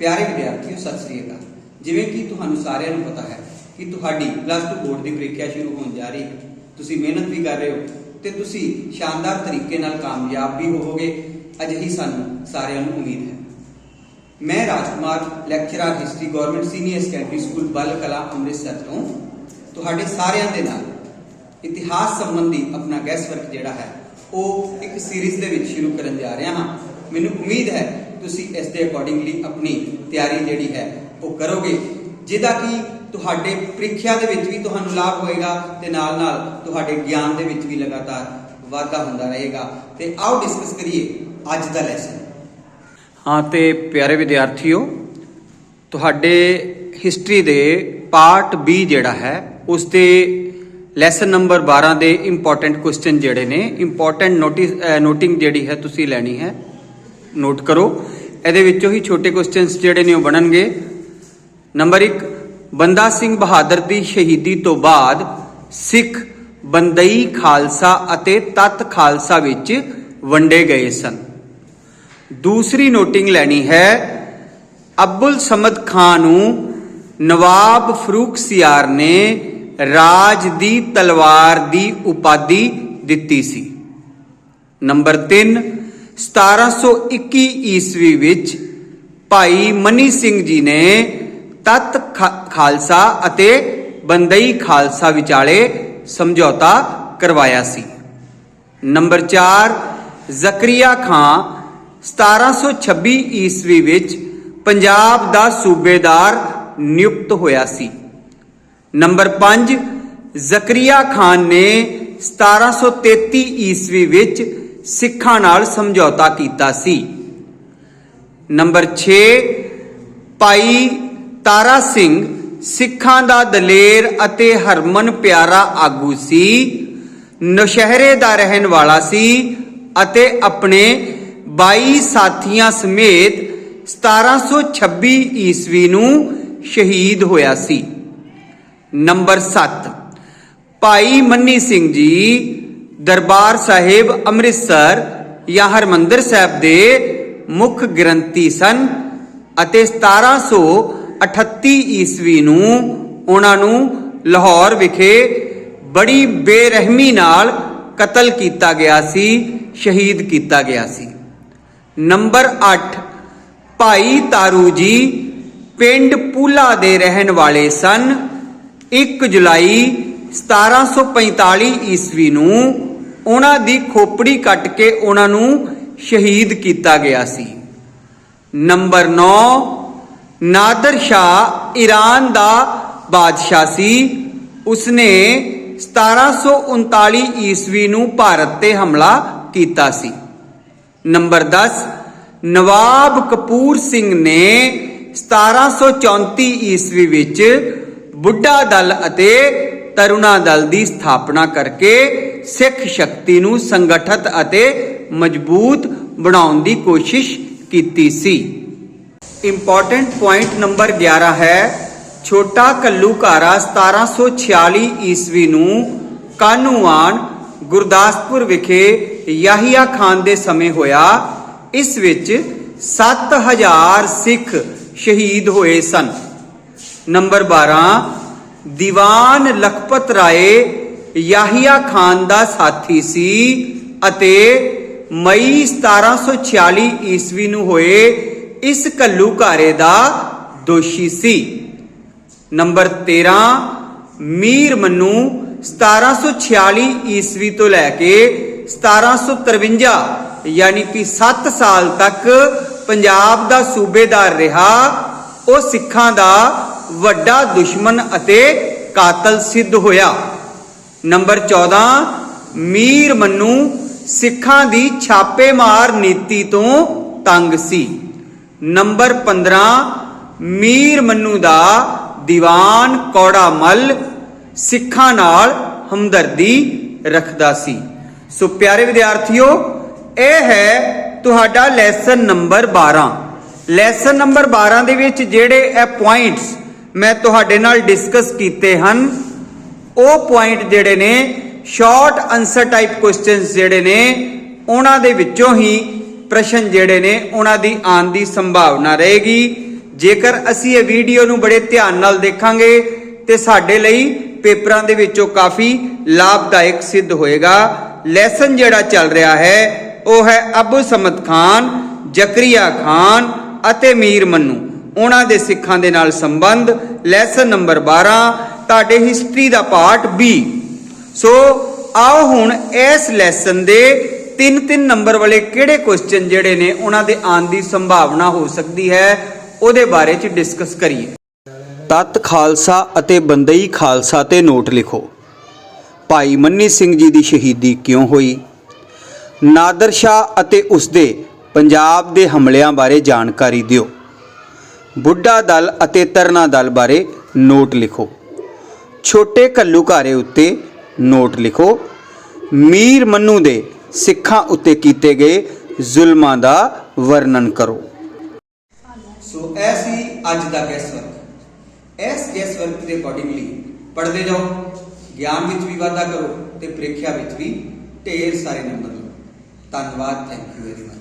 ਪਿਆਰੇ ਵਿਦਿਆਰਥੀਓ, ਸਤਿ ਸ੍ਰੀ ਅਕਾਲ। ਜਿਵੇਂ ਕਿ ਤੁਹਾਨੂੰ ਸਾਰਿਆਂ ਨੂੰ ਪਤਾ ਹੈ ਕਿ ਤੁਹਾਡੀ ਪਲੱਸ 2 ਬੋਰਡ ਦੀ ਪ੍ਰੀਖਿਆ ਸ਼ੁਰੂ ਹੋਣ ਜਾ ਰਹੀ ਹੈ। ਤੁਸੀਂ ਮਿਹਨਤ ਵੀ ਕਰ ਰਹੇ ਹੋ ਤੇ ਤੁਸੀਂ ਸ਼ਾਨਦਾਰ ਤਰੀਕੇ ਨਾਲ ਕਾਮਯਾਬ ਵੀ ਹੋਵੋਗੇ। ਅਜਿਹੀ ਸਾਨੂੰ ਸਾਰਿਆਂ ਨੂੰ ਉਮੀਦ ਹੈ। ਮੈਂ Rajkumar lecturer history government senior secondary school Bal Kalan Amritsar ਤੋਂ ਤੁਹਾਡੇ ਸਾਰਿਆਂ ਦੇ ਨਾਲ ਇਤਿਹਾਸ ਸੰਬੰਧੀ ਆਪਣਾ ਗੈਸ ਵਰਕ ਜਿਹੜਾ ਹੈ, ਉਹ ਇੱਕ ਸੀਰੀਜ਼ ਦੇ ਵਿੱਚ ਸ਼ੁਰੂ ਕਰਨ ਜਾ ਰਿਹਾ ਹਾਂ। ਮੈਨੂੰ ਉਮੀਦ ਹੈ ਤੁਸੀਂ ਇਸ ਦੇ ਅਕੋਰਡਿੰਗਲੀ ਆਪਣੀ ਤਿਆਰੀ ਜਿਹੜੀ ਹੈ ਉਹ ਕਰੋਗੇ। ਜਿਹਦਾ ਕਿ ਤੁਹਾਡੇ ਪ੍ਰੀਖਿਆ ਦੇ ਵਿੱਚ ਵੀ ਤੁਹਾਨੂੰ ਲਾਭ ਹੋਏਗਾ ਤੇ ਨਾਲ ਨਾਲ ਤੁਹਾਡੇ ਗਿਆਨ ਦੇ ਵਿੱਚ ਵੀ ਲਗਾਤਾਰ ਵਾਧਾ ਹੁੰਦਾ ਰਹੇਗਾ। ਤੇ ਆਓ ਡਿਸਕਸ ਕਰੀਏ ਅੱਜ ਦਾ ਲੈਸਨ ਹਾਂ ਤੇ ਪਿਆਰੇ ਵਿਦਿਆਰਥੀਓ, ਤੁਹਾਡੇ ਹਿਸਟਰੀ ਦੇ ਪਾਰਟ B ਜਿਹੜਾ ਹੈ, ਉਸ 'ਤੇ ਲੈਸਨ ਨੰਬਰ 12 ਦੇ ਇੰਪੋਰਟੈਂਟ ਕੁਐਸਚਨ ਜਿਹੜੇ ਨੇ ਇੰਪੋਰਟੈਂਟ ਨੋਟਿਸ ਨੋਟਿੰਗ ਜਿਹੜੀ ਹੈ ਤੁਸੀਂ ਲੈਣੀ ਹੈ ਨੋਟ ਕਰੋ। ਇਹਦੇ ਵਿੱਚੋਂ ਹੀ ਛੋਟੇ ਕੁਐਸਚਨਸ ਜਿਹੜੇ ਨੇ ਉਹ ਬਣਨਗੇ। ਨੰਬਰ 1 ਬੰਦਾ ਸਿੰਘ ਬਹਾਦਰ ਦੀ ਸ਼ਹੀਦੀ ਤੋਂ ਬਾਅਦ ਸਿੱਖ ਬੰਦਈ ਖਾਲਸਾ ਅਤੇ ਤਤ ਖਾਲਸਾ ਵਿੱਚ ਵੰਡੇ ਗਏ ਸਨ। ਦੂਸਰੀ ਨੋਟਿੰਗ ਲੈਣੀ ਹੈ, ਅਬੁਲ ਸਮਦ ਖਾਨ ਨੂੰ ਨਵਾਬ ਫਰੂਕ ਸਿਆਰ ਨੇ ਰਾਜ ਦੀ ਤਲਵਾਰ ਦੀ ਉਪਾਧੀ ਦਿੱਤੀ ਸੀ। ਨੰਬਰ 3 1721 ਈਸਵੀ ਵਿੱਚ ਭਾਈ ਮਨੀ ਸਿੰਘ ਜੀ ਨੇ ਤਤ ਖਾਲਸਾ ਅਤੇ ਬੰਦਈ ਖਾਲਸਾ ਵਿਚਾਲੇ ਸਮਝੌਤਾ ਕਰਵਾਇਆ ਸੀ। ਨੰਬਰ 4 ਜ਼ਕਰੀਆ ਖਾਂ 1726 ਈਸਵੀ ਵਿੱਚ ਪੰਜਾਬ ਦਾ ਸੂਬੇਦਾਰ ਨਿਯੁਕਤ ਹੋਇਆ ਸੀ। ਨੰਬਰ 5 ਜ਼ਕਰੀਆ ਖਾਨ ਨੇ 1733 ਈਸਵੀ ਵਿੱਚ ਸਿੱਖਾਂ ਨਾਲ ਸਮਝੌਤਾ ਕੀਤਾ ਸੀ। ਨੰਬਰ 6 ਭਾਈ ਤਾਰਾ ਸਿੰਘ ਸਿੱਖਾਂ ਦਾ ਦਲੇਰ ਅਤੇ ਹਰਮਨ ਪਿਆਰਾ ਆਗੂ ਸੀ, ਨੌਸ਼ਹਿਰੇ ਦਾ ਰਹਿਣ ਵਾਲਾ ਸੀ ਅਤੇ ਆਪਣੇ 22 ਸਾਥੀਆਂ ਸਮੇਤ 1726 ਈਸਵੀ ਨੂੰ ਸ਼ਹੀਦ ਹੋਇਆ ਸੀ। ਨੰਬਰ 7 ਭਾਈ ਮੰਨੀ ਸਿੰਘ ਜੀ ਦਰਬਾਰ ਸਾਹਿਬ ਅੰਮ੍ਰਿਤਸਰ ਜਾਂ ਹਰਮੰਦਰ ਸਾਹਿਬ ਦੇ ਮੁੱਖ ਗ੍ਰੰਥੀ ਸਨ ਅਤੇ 1738 ਈਸਵੀ ਨੂੰ ਉਹਨਾਂ ਨੂੰ ਲਾਹੌਰ ਵਿਖੇ ਬੜੀ ਬੇਰਹਿਮੀ ਨਾਲ ਕਤਲ ਕੀਤਾ ਗਿਆ ਸੀ, ਸ਼ਹੀਦ ਕੀਤਾ ਗਿਆ ਸੀ। ਨੰਬਰ 8 ਭਾਈ ਤਾਰੂ ਜੀ ਪਿੰਡ ਪੂਲਾ ਦੇ ਰਹਿਣ ਵਾਲੇ ਸਨ। 1 ਜੁਲਾਈ 1745 ਈਸਵੀ ਨੂੰ ਉਹਨਾਂ ਦੀ ਖੋਪੜੀ ਕੱਟ ਕੇ ਉਹਨਾਂ ਨੂੰ ਸ਼ਹੀਦ ਕੀਤਾ ਗਿਆ ਸੀ। ਨੰਬਰ 9 ਨਾਦਰ ਸ਼ਾਹ ਈਰਾਨ ਦਾ ਬਾਦਸ਼ਾਹ ਸੀ। ਉਸਨੇ 1739 ਈਸਵੀ ਨੂੰ ਭਾਰਤ ਤੇ ਹਮਲਾ ਕੀਤਾ ਸੀ। ਨੰਬਰ 10 ਨਵਾਬ ਕਪੂਰ ਸਿੰਘ ਨੇ 1734 ਈਸਵੀ ਵਿੱਚ ਬੁੱਢਾ ਦਲ ਅਤੇ ਤਰੁਣਾ ਦਲ ਦੀ ਸਥਾਪਨਾ ਕਰਕੇ ਸਿੱਖ ਸ਼ਕਤੀ ਨੂੰ ਸੰਗਠਿਤ ਅਤੇ ਮਜ਼ਬੂਤ ਬਣਾਉਣ ਦੀ ਕੋਸ਼ਿਸ਼ ਕੀਤੀ ਸੀ। ਇੰਪੋਰਟੈਂਟ ਪੁਆਇੰਟ ਨੰਬਰ 11 ਹੈ, ਛੋਟਾ ਕੱਲੂਕਾਰਾ 1746 ਈਸਵੀ ਨੂੰ ਕਾਨੂੰਵਾਨ ਗੁਰਦਾਸਪੁਰ ਵਿਖੇ ਯਾਹੀਆ ਖਾਨ ਦੇ ਸਮੇਂ ਹੋਇਆ। ਇਸ ਵਿੱਚ 7000 ਸਿੱਖ ਸ਼ਹੀਦ ਹੋਏ ਸਨ। ਨੰਬਰ 12 ਦੀਵਾਨ ਲਖਪਤ ਰਾਏ ਯਾਹੀਆ ਖਾਨ ਦਾ ਸਾਥੀ ਸੀ ਅਤੇ ਮਈ 1746 ਈਸਵੀ ਨੂੰ ਹੋਏ ਇਸ ਘੱਲੂਕਾਰੇ ਦਾ ਦੋਸ਼ੀ ਸੀ। ਨੰਬਰ 13 ਮੀਰ ਮਨੂ 1746 ਈਸਵੀ ਤੋਂ ਲੈ ਕੇ 1753 ਯਾਨੀ ਕਿ 7 ਸਾਲ ਤੱਕ ਪੰਜਾਬ ਦਾ ਸੂਬੇਦਾਰ ਰਿਹਾ, ਉਹ ਸਿੱਖਾਂ ਦਾ ਵੱਡਾ ਦੁਸ਼ਮਣ ਅਤੇ ਕਾਤਲ ਸਿੱਧ ਹੋਇਆ। ਨੰਬਰ 14 ਮੀਰ ਮੰਨੂ ਸਿੱਖਾਂ ਦੀ ਛਾਪੇਮਾਰ ਨੀਤੀ ਤੋਂ ਤੰਗ ਸੀ। ਨੰਬਰ 15 ਮੀਰ ਮੰਨੂ ਦਾ ਦੀਵਾਨ ਕੌੜਾ ਮੱਲ ਸਿੱਖਾਂ ਨਾਲ ਹਮਦਰਦੀ ਰੱਖਦਾ ਸੀ। ਸੋ ਪਿਆਰੇ ਵਿਦਿਆਰਥੀਓ, ਇਹ ਹੈ ਤੁਹਾਡਾ ਲੈਸਨ ਨੰਬਰ 12 ਲੈਸਨ ਨੰਬਰ 12 ਦੇ ਵਿੱਚ ਜਿਹੜੇ ਇਹ ਪੁਆਇੰਟਸ ਮੈਂ ਤੁਹਾਡੇ ਨਾਲ ਡਿਸਕਸ ਕੀਤੇ ਹਨ ਉਹ ਪੁਆਇੰਟ ਜਿਹੜੇ ਨੇ ਸ਼ਾਰਟ ਆਨਸਰ ਟਾਈਪ ਕੁਐਸਚਨਸ ਜਿਹੜੇ ਨੇ, ਉਹਨਾਂ ਦੇ ਵਿੱਚੋਂ ਹੀ ਪ੍ਰਸ਼ਨ ਜਿਹੜੇ ਨੇ, ਉਹਨਾਂ ਦੀ ਆਉਣ ਦੀ ਸੰਭਾਵਨਾ ਰਹੇਗੀ। ਜੇਕਰ ਅਸੀਂ ਇਹ ਵੀਡੀਓ ਨੂੰ ਬੜੇ ਧਿਆਨ ਨਾਲ ਦੇਖਾਂਗੇ, ਤੇ ਸਾਡੇ ਲਈ ਪੇਪਰਾਂ ਦੇ ਵਿੱਚੋਂ ਕਾਫੀ ਲਾਭਦਾਇਕ ਸਿੱਧ ਹੋਏਗਾ। ਲੈਸਨ ਜਿਹੜਾ ਚੱਲ ਰਿਹਾ ਹੈ, ਉਹ ਹੈ ਅਬੂ ਸਮਦ ਖਾਨ, ਜ਼ਕਰੀਆ ਖਾਨ ਅਤੇ ਮੀਰ ਮੰਨੂ। ਉਹਨਾਂ ਦੇ ਸਿੱਖਾਂ ਦੇ ਨਾਲ ਸੰਬੰਧ ਲੈਸਨ ਨੰਬਰ 12 ਤੁਹਾਡੇ ਹਿਸਟਰੀ ਦਾ ਪਾਰਟ B. ਸੋ ਆਓ ਹੁਣ ਇਸ ਲੈਸਨ ਦੇ 3-3 ਨੰਬਰ ਵਾਲੇ ਕਿਹੜੇ ਕੁਐਸਚਨ ਜਿਹੜੇ ਨੇ, ਉਹਨਾਂ ਦੇ ਆਉਣ ਦੀ ਸੰਭਾਵਨਾ ਹੋ ਸਕਦੀ ਹੈ, ਉਹਦੇ ਬਾਰੇ ਚ ਡਿਸਕਸ ਕਰੀਏ। ਤਤ ਖਾਲਸਾ ਅਤੇ ਬੰਦਈ ਖਾਲਸਾ ਤੇ ਨੋਟ ਲਿਖੋ। ਭਾਈ ਮੰਨੀ ਸਿੰਘ ਜੀ ਦੀ ਸ਼ਹੀਦੀ ਕਿਉਂ ਹੋਈ? ਨਾਦਰ ਸ਼ਾਹ ਅਤੇ ਉਸਦੇ ਪੰਜਾਬ ਦੇ ਹਮਲਿਆਂ ਬਾਰੇ ਜਾਣਕਾਰੀ ਦਿਓ। ਬੁੱਢਾ ਦਲ ਅਤੇ ਤਰਨਾ ਦਲ ਬਾਰੇ ਨੋਟ ਲਿਖੋ। ਛੋਟੇ ਘੱਲੂਘਾਰੇ ਉੱਤੇ ਨੋਟ ਲਿਖੋ। ਮੀਰ ਮੰਨੂ ਦੇ ਸਿੱਖਾਂ ਉੱਤੇ ਕੀਤੇ ਗਏ ਜ਼ੁਲਮਾਂ ਦਾ ਵਰਣਨ ਕਰੋ। ਸੋ ਇਹ ਸੀ ਅੱਜ ਦਾ ਗੈਸ ਵਰਕ ਇਸ ਗੈਸ ਵਰਕ ਦੇ ਅਕੋਰਡਿੰਗਲੀ ਪੜ੍ਹਦੇ ਜਾਓ ਗਿਆਨ ਵਿੱਚ ਵੀ ਵਾਧਾ ਕਰੋ ਤੇ ਪ੍ਰੀਖਿਆ ਵਿੱਚ ਵੀ ਢੇਰ ਸਾਰੇ ਨੰਬਰ ਲਓ। ਧੰਨਵਾਦ ਥੈਂਕ ਯੂ ਵੈਰੀ ਮਚ